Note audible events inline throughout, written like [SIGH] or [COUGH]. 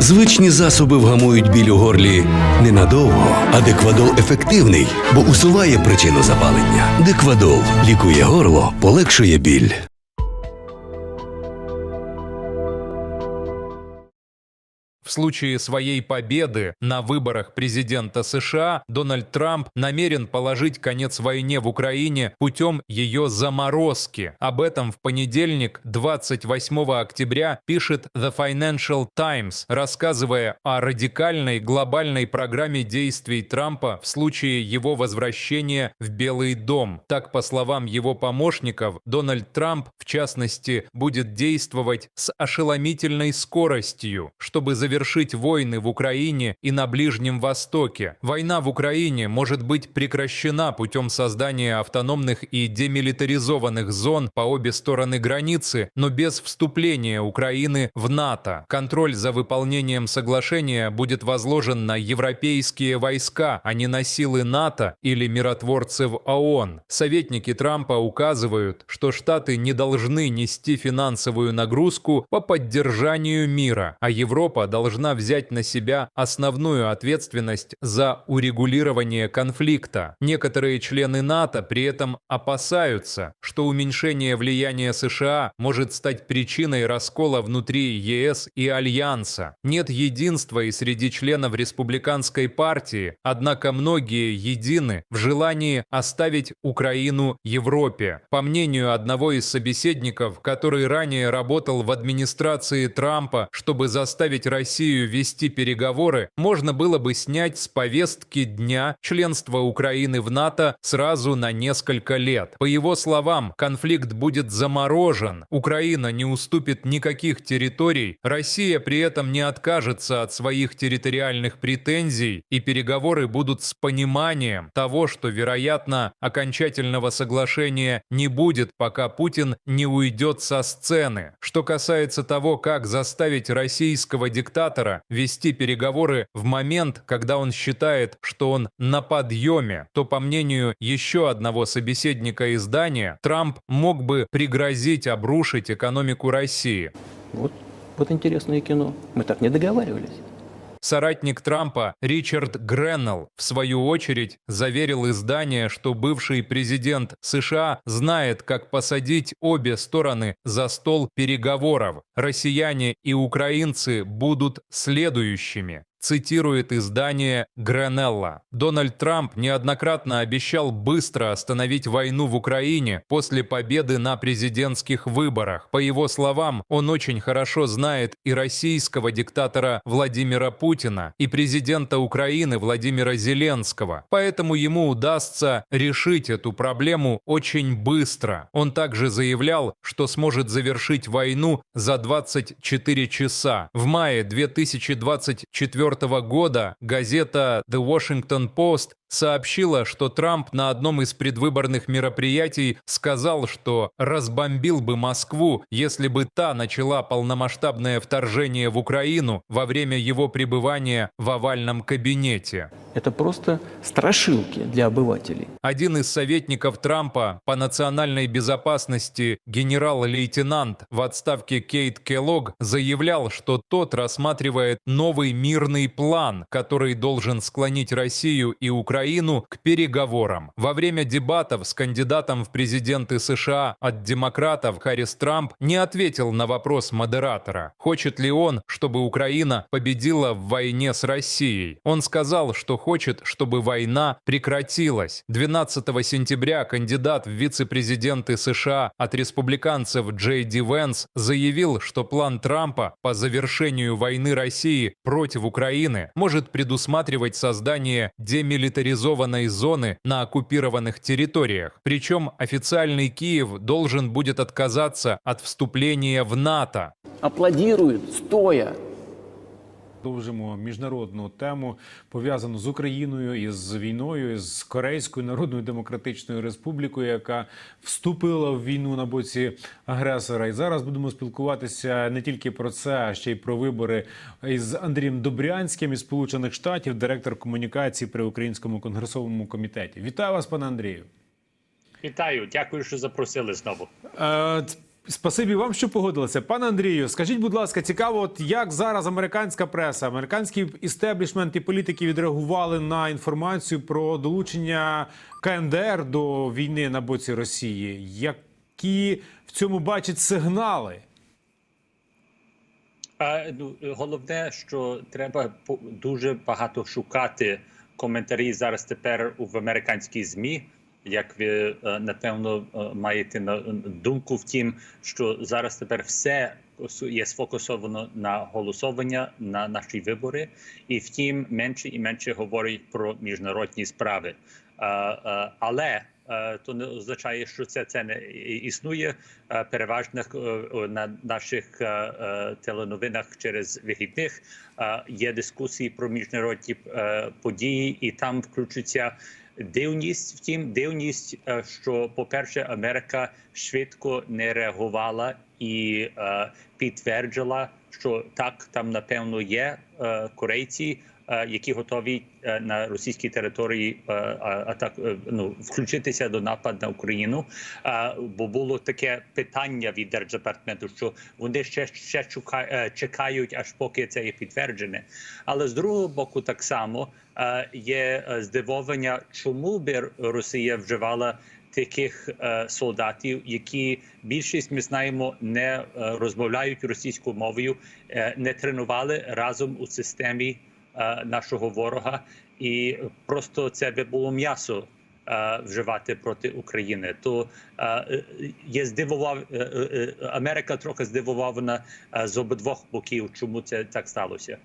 Звичні засоби вгамують біль у горлі ненадовго, а деквадол ефективний, бо усуває причину запалення. Деквадол лікує горло, полегшує біль. Случае своей победы на выборах президента США Дональд Трамп намерен положить конец войне в Украине путем ее заморозки. Об этом в понедельник, 28 октября, пишет The Financial Times, рассказывая о радикальной глобальной программе действий Трампа в случае его возвращения в Белый дом. Так, по словам его помощников, Дональд Трамп, в частности, будет действовать с ошеломительной скоростью, чтобы завершить войны в Украине и на Ближнем Востоке. Война в Украине может быть прекращена путем создания автономных и демилитаризованных зон по обе стороны границы, но без вступления Украины в НАТО. Контроль за выполнением соглашения будет возложен на европейские войска, а не на силы НАТО или миротворцев ООН. Советники Трампа указывают, что Штаты не должны нести финансовую нагрузку по поддержанию мира, а Европа должна взять на себя основную ответственность за урегулирование конфликта. Некоторые члены НАТО при этом опасаются, что уменьшение влияния США может стать причиной раскола внутри ЕС и Альянса. Нет единства и среди членов республиканской партии, однако многие едины в желании оставить Украину Европе. По мнению одного из собеседников, который ранее работал в администрации Трампа, чтобы заставить Россию вести переговоры, можно было бы снять с повестки дня членства Украины в НАТО сразу на несколько лет. По его словам, конфликт будет заморожен, Украина не уступит никаких территорий, Россия при этом не откажется от своих территориальных претензий, и переговоры будут с пониманием того, что, вероятно, окончательного соглашения не будет, пока Путин не уйдет со сцены. Что касается того, как заставить российского диктатора вести переговоры в момент, когда он считает, что он на подъеме, то, по мнению еще одного собеседника издания, Трамп мог бы пригрозить обрушить экономику России. Вот, вот интересное кино. Мы так не договаривались. Соратник Трампа Ричард Греннелл, в свою очередь, заверил издание, что бывший президент США знает, как посадить обе стороны за стол переговоров. Россияне и украинцы будут следующими. Цитирует издание Гренелла. Дональд Трамп неоднократно обещал быстро остановить войну в Украине после победы на президентских выборах. По его словам, он очень хорошо знает и российского диктатора Владимира Путина, и президента Украины Владимира Зеленского. Поэтому ему удастся решить эту проблему очень быстро. Он также заявлял, что сможет завершить войну за 24 часа. В мае 2024 года газета The Washington Post сообщила, что Трамп на одном из предвыборных мероприятий сказал, что разбомбил бы Москву, если бы та начала полномасштабное вторжение в Украину во время его пребывания в овальном кабинете. Это просто страшилки для обывателей. Один из советников Трампа по национальной безопасности генерал-лейтенант в отставке Кейт Келлог заявлял, что тот рассматривает новый мирный план, который должен склонить Россию и Украину к переговорам. Во время дебатов с кандидатом в президенты США от демократов Харрис Трамп не ответил на вопрос модератора, хочет ли он, чтобы Украина победила в войне с Россией. Он сказал, что хочет, чтобы война прекратилась. 12 сентября кандидат в вице-президенты США от республиканцев Джей Ди Венс заявил, что план Трампа по завершению войны России против Украины может предусматривать создание демилитаризованной зоны на оккупированных территориях. Причем официальный Киев должен будет отказаться от вступления в НАТО. Аплодируют, стоя. Продовжимо міжнародну тему пов'язану з Україною із війною з Корейською Народною Демократичною Республікою, яка вступила в війну на боці агресора. І зараз будемо спілкуватися не тільки про це, а ще й про вибори із Андрієм Добрянським із Сполучених Штатів, директор комунікації при Українському конгресовому комітеті. Вітаю вас, пане Андрію. Вітаю, дякую, що запросили знову. Спасибі вам, що погодилися. Пане Андрію, скажіть, будь ласка, цікаво, от як зараз американська преса, американський істеблішмент і політики відреагували на інформацію про долучення КНДР до війни на боці Росії? Які в цьому бачать сигнали? А, ну, головне, що треба дуже багато шукати коментарі зараз тепер в американській змі. Як ви е, напевно е, маєте на думку в тім, що зараз тепер все є сфокусовано на голосування на наші вибори, і втім менше і менше говорять про міжнародні справи. Е, Але то не означає, що це, це не існує переважно на наших теленовинах через вихідних. Є дискусії про міжнародні події, і там включиться дивність. Втім, дивність, е, що, по-перше, Америка швидко не реагувала і е, підтверджила, що так, там напевно є е, корейці, які готові е, на російській території е, атак, е, ну, включитися до нападу на Україну. Е, Бо було таке питання від держдепартаменту, що вони ще, ще е, чекають, аж поки це є підтверджене. Але з другого боку, так само е, є е, здивовання, чому би Росія вживала таких е, солдатів, які більшість ми знаємо не е, розмовляють російською мовою, е, не тренували разом у системі е, нашого ворога, і просто це би було м'ясо. е, Вживати проти України, то е, е, є здивував е, е, е, Америка трохи здивована е, з обидвох боків, чому це так сталося.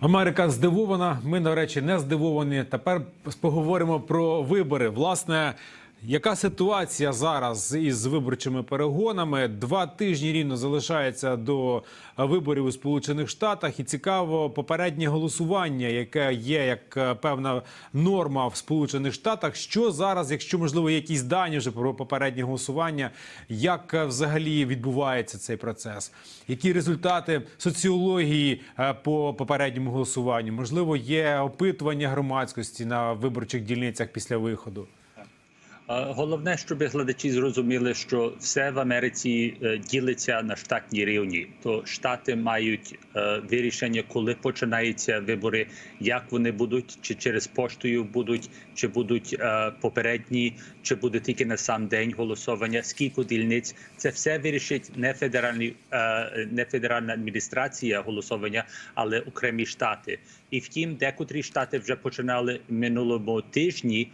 Америка здивована. Ми, до речі, не здивовані. Тепер поговоримо про вибори. Власне, яка ситуація зараз із виборчими перегонами? Два тижні рівно залишається до виборів у Сполучених Штатах, і цікаво попереднє голосування, яке є як е, певна норма в Сполучених Штатах. Що зараз, якщо можливо, якісь дані вже про попереднє голосування, як е, взагалі відбувається цей процес? Які результати соціології е, по попередньому голосуванню? Можливо, є опитування громадськості на виборчих дільницях після виходу. Головне, щоб глядачі зрозуміли, що все в Америці е, ділиться на штатні рівні. То штати мають е, вирішення, коли починаються вибори, як вони будуть, чи через поштою будуть, чи будуть е, попередні, чи буде тільки на сам день голосування, скільки дільниць. Це все вирішить не федеральні, не федеральна адміністрація голосування, але окремі штати. І втім, декотрі штати вже починали минулому тижні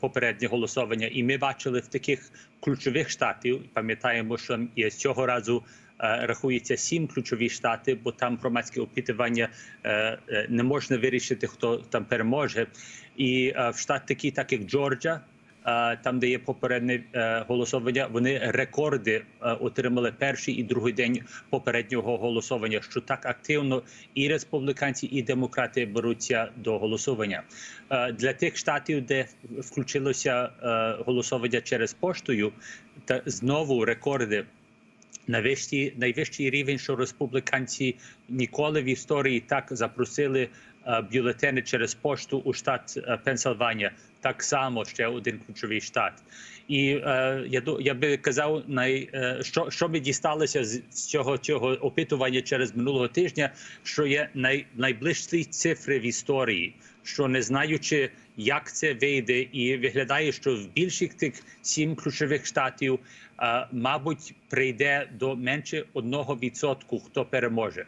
попереднє голосування, і ми бачили в таких ключових штатів. Пам'ятаємо, що і цього разу. е, Рахується сім ключові штати, бо там громадське опитування е, е, не можна вирішити, хто там переможе. І в штат такі, так як Джорджа, там, де є попереднє е, голосування, вони рекорди е, отримали перший і другий день попереднього голосування, що так активно і республіканці, і демократи беруться до голосування. Е, Для тих штатів, де включилося голосування через поштою, та знову рекорди. Найвищий, найвищий рівень, що республіканці ніколи в історії так запросили е, бюлетени через пошту у штат е, Пенсильванія. Так само ще один ключовий штат. І е, я я би казав, най, е, що, що ми дісталися з цього цього опитування через минулого тижня, що є най, найближчі цифри в історії, що не знаючи, як це вийде, і виглядає, що в більших тих сім ключових штатів, е, мабуть, прийде до менше одного відсотку, хто переможе.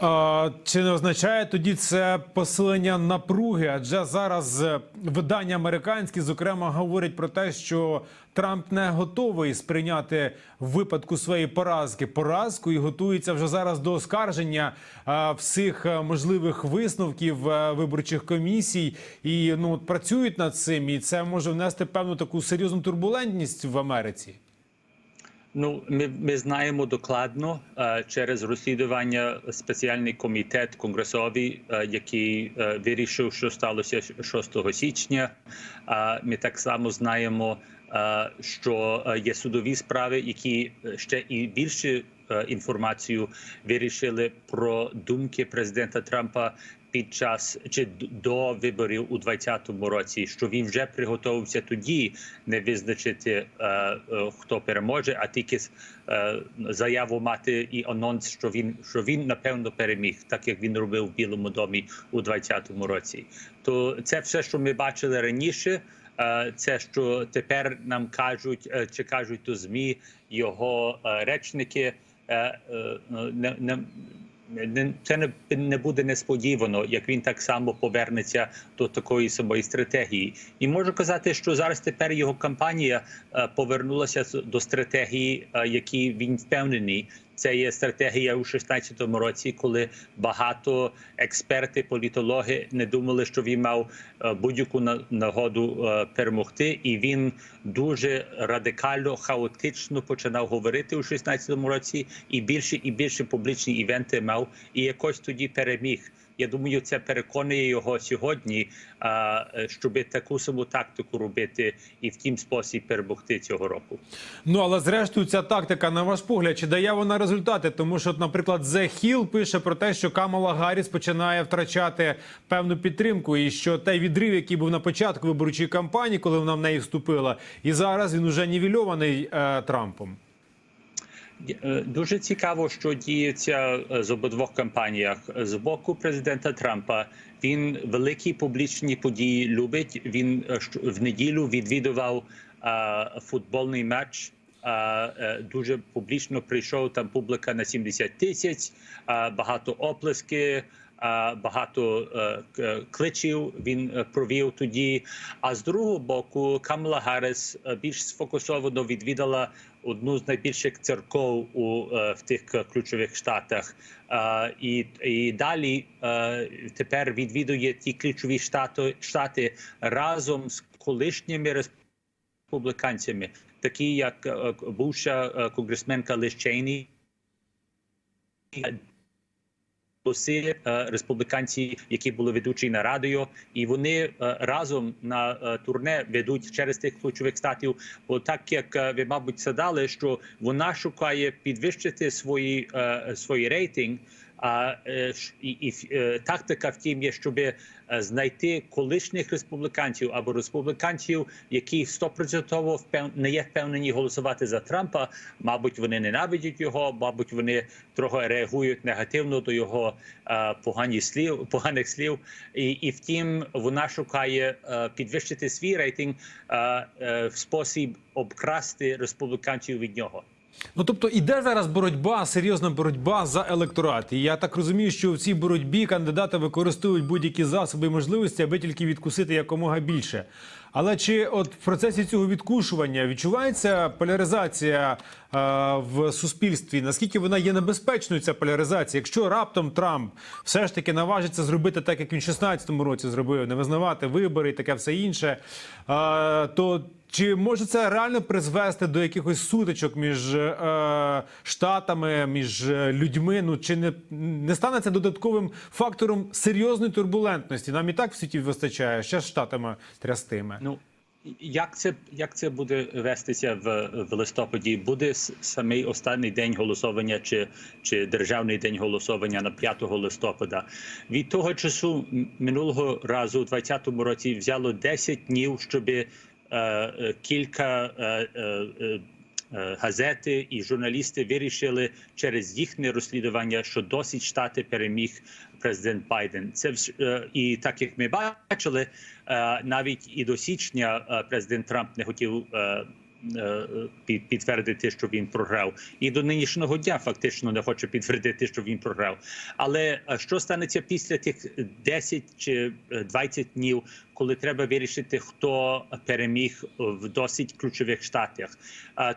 А, чи не означає тоді це посилення напруги? Адже зараз е, видання американські, зокрема, говорять про те, що Трамп не готовий сприйняти в випадку своєї поразки поразку і готується вже зараз до оскарження а, всіх е, можливих висновків е, виборчих комісій. І ну працюють над цим, і це може внести певну таку серйозну турбулентність в Америці. Ну, ми, ми знаємо докладно е, через розслідування спеціальний комітет конгресовий, е, який е, вирішив, що сталося 6 січня. Е, ми так само знаємо, що є судові справи, які ще і більше інформацію, вирішили про думки президента Трампа під час чи до виборів у 2020 році, що він вже приготувався тоді не визначити е, е, хто переможе, а тільки е, заяву мати і анонс, що він що він напевно переміг, так як він робив в Білому домі у 2020 році. То це все, що ми бачили раніше. Це що тепер нам кажуть, чи кажуть у змі його речники. не, не- це не, буде несподівано, як він так само повернеться до такої самої стратегії. І можу казати, що зараз тепер його кампанія е, повернулася до стратегії, е, які він впевнений. Це є стратегія у 16-му році, коли багато експерти, політологи не думали, що він мав е, будь-яку на- нагоду е, перемогти, і він дуже радикально, хаотично починав говорити у 16-му році, і більше і більше публічні івенти мав, і якось тоді переміг. Я думаю, це переконує його сьогодні, е, щоб таку саму тактику робити і в тім спосіб перемогти цього року. Ну але зрештою, ця тактика, на ваш погляд, чи дає вона результати? Тому що, наприклад, The Hill пише про те, що Камала Гарріс починає втрачати певну підтримку, і що той відрив, який був на початку виборчої кампанії, коли вона в неї вступила, і зараз він уже нівельований е, Трампом. Е, Дуже цікаво, що діється е, з обидвох кампаніях. З боку президента Трампа він великі публічні події любить. Він е, в неділю відвідував футбольний матч. Дуже публічно прийшов там публіка на 70 тисяч, багато оплески. Багато кличів він провів тоді. А з другого боку, Камала Гарріс е, більш сфокусовано відвідала одну з найбільших церков у е, в тих ключових штатах. Е, І, і далі е, тепер відвідує ті ключові штати, штати разом з колишніми республіканцями, такі як бувша конгресменка Лиз Чейні, голоси е, республіканці, які були ведучі на радіо, і вони е, разом на е, турне ведуть через тих ключових статів. Бо так як ви, мабуть, задали, що вона шукає підвищити свої, свої рейтинг. А е, і, і е, тактика втім є, щоб знайти колишніх республіканців або республіканців, які стопроцентово не є впевнені голосувати за Трампа. Мабуть, вони ненавидять його, мабуть, вони трохи реагують негативно до його е, погані слів, поганих слів. І, і втім, вона шукає е, підвищити свій рейтинг е, е, в спосіб обкрасти республіканців від нього. Ну тобто іде зараз боротьба, серйозна боротьба за електорат. І я так розумію, що в цій боротьбі кандидати використовують будь-які засоби і можливості, аби тільки відкусити якомога більше. Але чи от в процесі цього відкушування відчувається поляризація е, в суспільстві? Наскільки вона є небезпечною, ця поляризація? Якщо раптом Трамп все ж таки наважиться зробити так, як він в 16-му році зробив, не визнавати вибори і таке все інше, е, то чи може це реально призвести до якихось сутичок між е, штатами, між е, людьми? Ну чи не, не стане це додатковим фактором серйозної турбулентності? Нам і так в світі вистачає ще з штатами трястиме. Ну як це як це буде вестися в, в листопаді? Буде самий останній день голосування чи, чи державний день голосування на 5 листопада? Від того часу минулого разу, у 2020 році, взяло 10 днів, щоб е, кілька. Е, е, е, е, Газети і журналісти вирішили через їхнє розслідування, що досить штати переміг президент Байден. Це і так як ми бачили, навіть і до січня президент Трамп не хотів. Е, е, під- Підтвердити, що він програв, і до нинішнього дня фактично не хоче підтвердити, що він програв. Але е, що станеться після тих 10 чи е, 20 днів, коли треба вирішити, хто переміг в досить ключових штатах?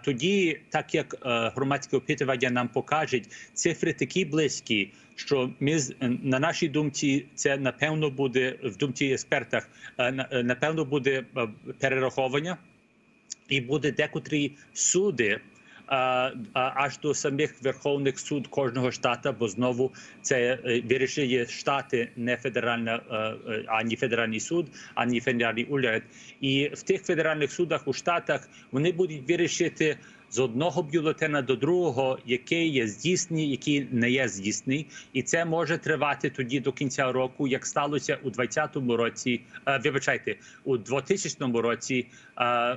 Тоді, так як е, громадське опитування нам покажуть, цифри такі близькі, що ми на нашій думці це напевно буде в думці експертах, е, на- е, напевно буде е, перераховування і буде декотрі суди. а, а, Аж до самих верховних суд кожного штата, бо знову це е, вирішує штати, не федеральна е, е, ані федеральний суд, ані федеральний уряд. І в тих федеральних судах у штатах вони будуть вирішити з одного бюлетена до другого, який є здійсний, який не є здійсний, і це може тривати тоді до кінця року, як сталося у 2020 році. е, Вибачайте, у 2000 році е,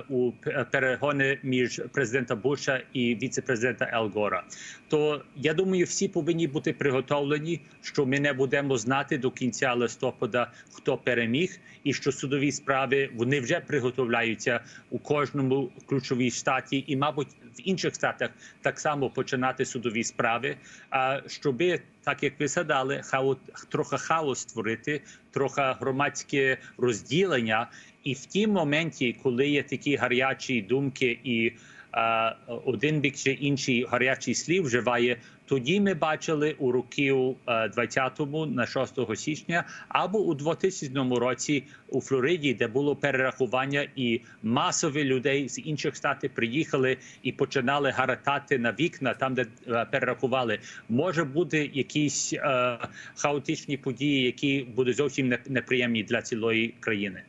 у перегони між президента Буша і віце-президента Ел Гора. То я думаю, всі повинні бути приготовлені, що ми не будемо знати до кінця листопада, хто переміг, і що судові справи вони вже приготовляються у кожному ключовій штаті, і, мабуть, в інших штатах так само починати судові справи. А щоби, так як ви згадали, хаос, трохи хаос створити, трохи громадське розділення, і в тім моменті, коли є такі гарячі думки і а, один бік чи інший гарячий слів вживає. Тоді ми бачили у років е, 20-му на 6 січня або у 2000 році у Флориді, де було перерахування, і масові людей з інших штатів приїхали і починали гаратати на вікна, там де е, перерахували. Може бути якісь е, хаотичні події, які будуть зовсім неприємні для цілої країни.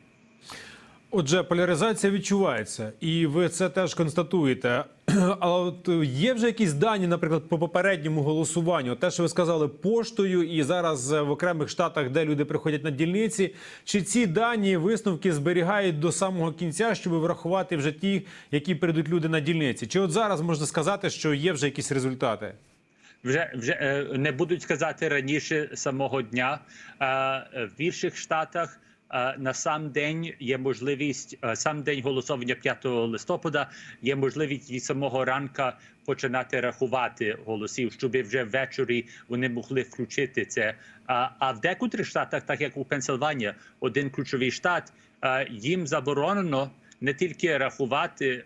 Отже, поляризація відчувається, і ви це теж констатуєте. [CLEARS THROAT] Але от є вже якісь дані, наприклад, по попередньому голосуванню, те, що ви сказали поштою, і зараз е, в окремих штатах, де люди приходять на дільниці, чи ці дані висновки зберігають до самого кінця, щоб врахувати вже ті, які прийдуть люди на дільниці? Чи от зараз можна сказати, що є вже якісь результати? вже вже е, не будуть сказати раніше самого дня. Е, е, В інших штатах е, на сам день є можливість сам день голосування 5 листопада. Є можливість від самого ранка починати рахувати голосів, щоб вже ввечері вони могли включити це. А, в декотрих штатах, так як у Пенсильванія, один ключовий штат, їм заборонено не тільки рахувати,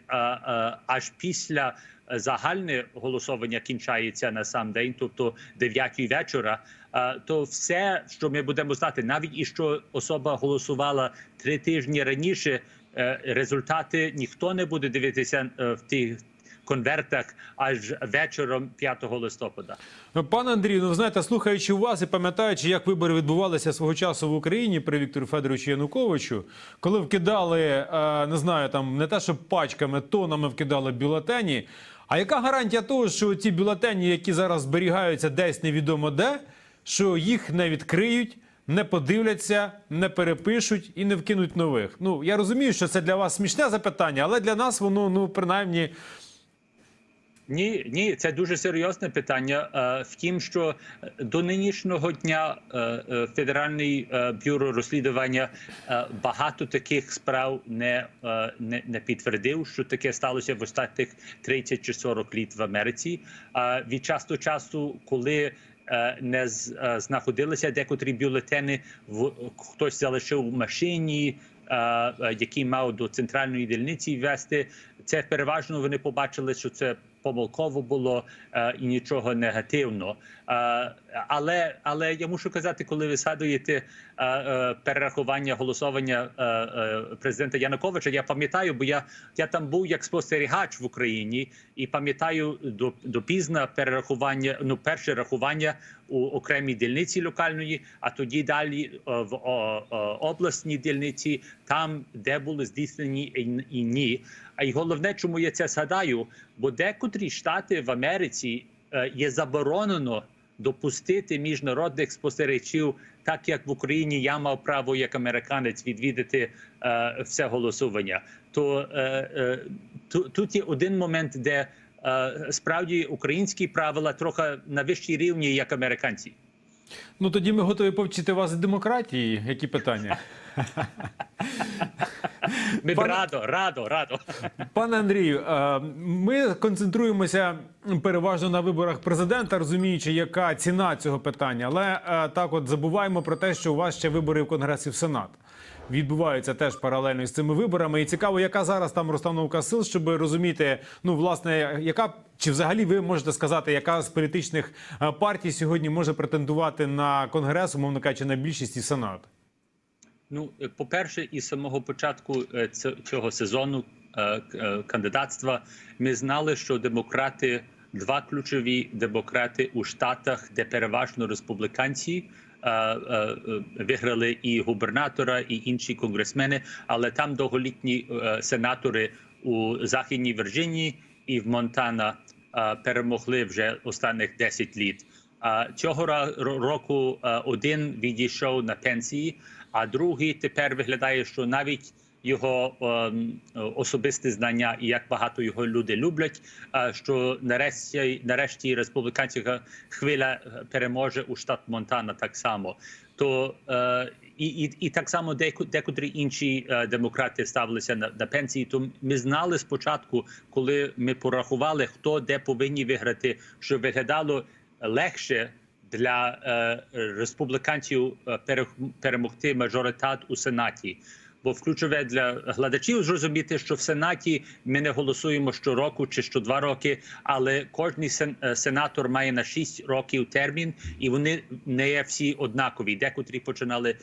аж після загальне голосування кінчається на сам день, тобто 9 вечора. То все, що ми будемо знати, навіть і що особа голосувала три тижні раніше, е, результати ніхто не буде дивитися е, в тих конвертах аж вечором 5 листопада. Пане Андрію, ну знаєте, слухаючи вас і пам'ятаючи, як вибори відбувалися свого часу в Україні при Віктору Федоровичу Януковичу, коли вкидали, е, не знаю, там не те, що пачками, тонами вкидали бюлетені. А яка гарантія того, що ті бюлетені, які зараз зберігаються десь невідомо де, що їх не відкриють? Не подивляться, не перепишуть і не вкинуть нових. Ну я розумію, що це для вас смішне запитання, але для нас воно ну принаймні Ні, ні, це дуже серйозне питання. Е, Втім, що до нинішнього дня е, е, Федеральний е, бюро розслідування багато таких справ не, не, не підтвердив, що таке сталося в останніх 30 чи 40 літ в Америці. Від часу до часу, коли не знаходилися декотрі бюлетени, хтось залишив в машині. Який мав до центральної дільниці вести, це переважно вони побачили, що це помилково було е, і нічого негативного. Е, але, але я мушу казати, коли ви згадуєте е, перерахування голосування президента Януковича, я пам'ятаю, бо я, я там був як спостерігач в Україні і пам'ятаю до, до пізна перерахування, ну перше рахування у окремій дільниці локальної, а тоді далі е, в о, обласній дільниці, там де були здійснені і, ні. А й головне, чому я це згадаю, бо декотрі штати в Америці е, є заборонено допустити міжнародних спостерігачів, так як в Україні я мав право як американець відвідати е, все голосування. То е, е, тут є один момент, де е, справді українські правила трохи на вищій рівні, як американці. ну тоді ми готові повчити вас демократії. Які питання? Ми б Пане- радо, радо, радо. Пане Андрію, ми концентруємося переважно на виборах президента, розуміючи, яка ціна цього питання. Але так, от забуваємо про те, що у вас ще вибори в Конгрес і в Сенат. Відбуваються теж паралельно з цими виборами. І цікаво, яка зараз там розстановка сил, щоб розуміти, ну власне, яка чи взагалі ви можете сказати, яка з політичних е, партій сьогодні може претендувати на конгрес, умовно кажучи, на більшість і сенат? Ну, е, по-перше, із самого початку е, цього сезону кандидатства ми знали, що демократи, два ключові демократи у штатах, де переважно республіканці. Е, е, е, Виграли і губернатора, і інші конгресмени, але там довголітні сенатори у Західній Вірджинії і в Монтана перемогли вже останніх 10 літ. Цього року один відійшов на пенсії, а другий тепер виглядає, що навіть його ем, особисті знання і як багато його люди люблять. е, Що нарешті, нарешті республіканська хвиля е, переможе у штат Монтана так само. То е, і, і, і так само деко- декотрі інші е, демократи ставилися на, на пенсії. То ми знали спочатку, коли ми порахували, хто де повинні виграти, що виглядало легше для е, республіканців е, перемогти мажоритат у сенаті. Бо ключове для глядачів зрозуміти, що в сенаті ми не голосуємо щороку чи що два роки, але кожен сен- е, сенатор має на 6 років термін, і вони не є всі однакові. Декотрі починали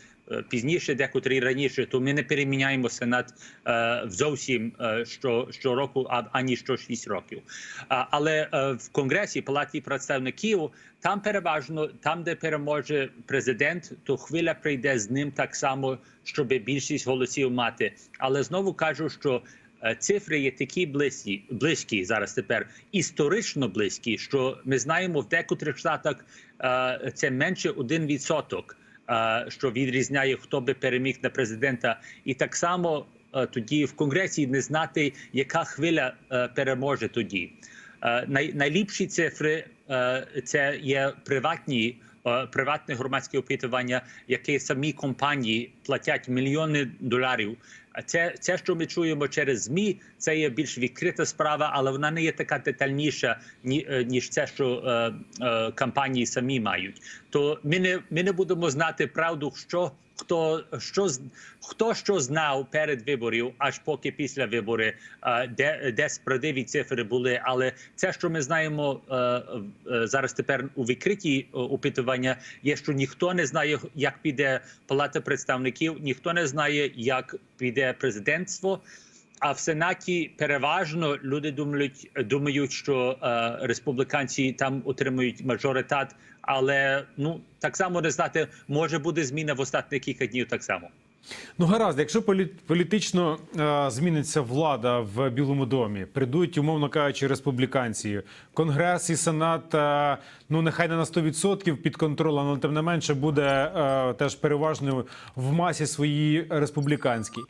пізніше, декотрі раніше. То ми не переміняємо сенат е, зовсім е, що щороку, ані що 6 років. Але е, в конгресі палаті представників там переважно там, де переможе президент, то хвиля прийде з ним так само, щоб більшість голосів мати. Але знову кажу, що е, цифри є такі близькі, близькі зараз тепер історично близькі, що ми знаємо в декотрих штатах е, це менше 1%, е, що відрізняє, хто би переміг на президента, і так само е, тоді в конгресі не знати, яка хвиля е, переможе тоді. Е, найліпші цифри це є приватні. Приватне громадське опитування, яке самі компанії платять мільйони доларів. А це, це, що ми чуємо через змі, це є більш відкрита справа, але вона не є така детальніша, е, ніж це, що е, е, компанії самі мають. То ми не ми не будемо знати правду, що хто що хто що знав перед виборів, аж поки після виборів, де, де справедливі цифри були. Але це, що ми знаємо зараз тепер у відкритті опитування, є, що ніхто не знає, як піде палата представників, ніхто не знає, як піде президентство. А в сенаті переважно люди думають, думають, що е, республіканці там отримують мажоритат, але ну так само не знати, може буде зміна в останні кілька днів. Так само. Ну гаразд, якщо полі- політично е, зміниться влада в Білому домі, прийдуть, умовно кажучи, республіканці, конгрес і сенат, е, ну нехай не на 100% під контролем, але тим не менше буде е, теж переважною в масі своїй республіканській.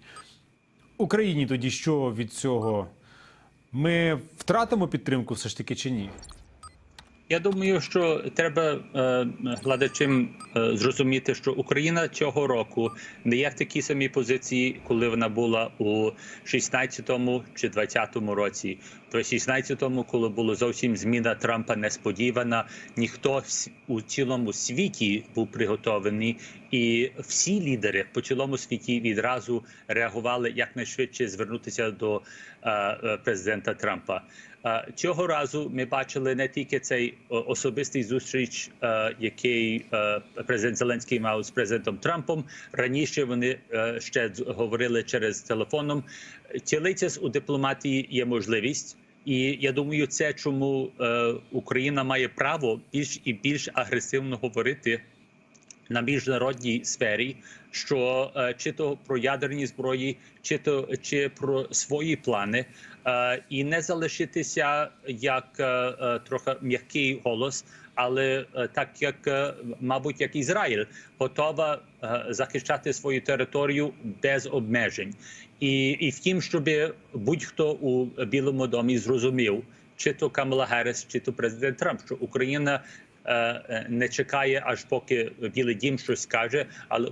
Україні тоді що від цього? Ми втратимо підтримку все ж таки чи ні? Я думаю, що треба е, глядачам е, зрозуміти, що Україна цього року не є в такій самій позиції, коли вона була у 16-му чи 20-му році. В 16-му, коли була зовсім зміна Трампа несподівана, ніхто у цілому світі був приготований, і всі лідери по цілому світі відразу реагували якнайшвидше звернутися до е, президента Трампа. Цього разу ми бачили не тільки цей особистий зустріч, е, який е, президент Зеленський мав з президентом Трампом. Раніше вони е, ще говорили через телефоном. Тілитися у дипломатії є можливість. І я думаю, це чому Україна має право більш і більш агресивно говорити на міжнародній сфері, що чи то про ядерні зброї, чи то чи про свої плани, і не залишитися як е, е, трохи м'який голос, але е, так як, е, мабуть, як Ізраїль готова е, захищати свою територію без обмежень, і, і втім, щоб будь-хто у Білому домі зрозумів, чи то Камала Герес, чи то президент Трамп, що Україна е, е, не чекає, аж поки Білий Дім щось скаже, але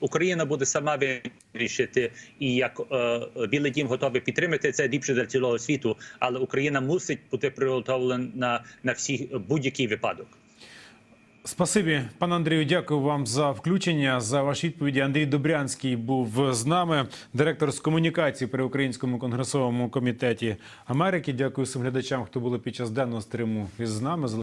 Україна, буде сама вирішити, і як е, Білий Дім готовий підтримати це ліпше для цілого світу, але Україна мусить бути приготовлена на, всі будь-який випадок. Спасибі, пане Андрію. Дякую вам за включення за ваші відповіді. Андрій Добрянський був з нами, директор з комунікації при Українському конгресовому комітеті Америки. Дякую всім глядачам, хто були під час денного стриму із нами.